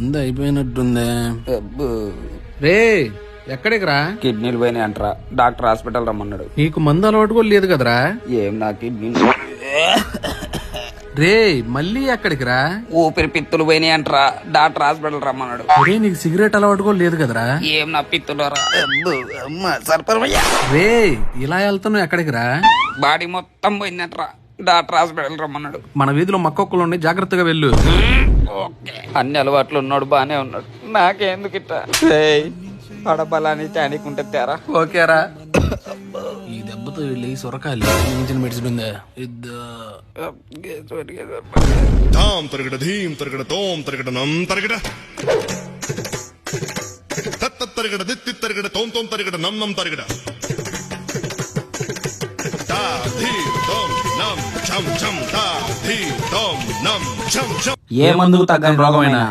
మంది అయిపోయినట్టుందే. రే ఎక్కడికి రా? కిడ్నీలు పోయినాయి అంటారా. డాక్టర్ హాస్పిటల్ రమ్మన్నాడు. నీకు మందు అలవాటు కూడా లేదు కదరా? ఏం నా కిడ్నీ? రే మళ్ళీ ఎక్కడికి రా? ఊపిరి పిత్తులు పోయినాయి అంటారా. డాక్టర్ హాస్పిటల్ రమ్మన్నాడు. రే నీకు సిగరెట్ అలవాటు కూడా లేదు కదరా? ఏం నా పిత్తులు రా? అమ్మ సర్పరమయ్యా రే ఇలా వెళ్తున్నావు ఎక్కడికి రా? బాడీ మొత్తం పోయిందంటరా. డాక్టర్ హాస్పిటల్ రమ్మన్నాడు. మన వీధిలో మక్కొక్కలు ఉన్నాయి జాగ్రత్తగా వెళ్ళు. ఓకే. అన్ని అలవాట్లు ఉన్నాడు బానే ఉన్నాడు. నాకెందుకు ఇట్ట? ఏయ్, పడబలాన్ని చానికుంటే తేరా. ఓకేరా ఈ దెబ్బతో వీళ్ళు ఈ సొరకాయలు మించిన మెడిసిన్ ఉందా? తాం తరగడ ధీం తరగడ తోం తరగడ నం తరగడ. తత్త తరగడ దిత్తి తరగడ తోం తోం తరగడ నం నం తరగడ. ఏ మందుకు తగ్గని రోగమైనా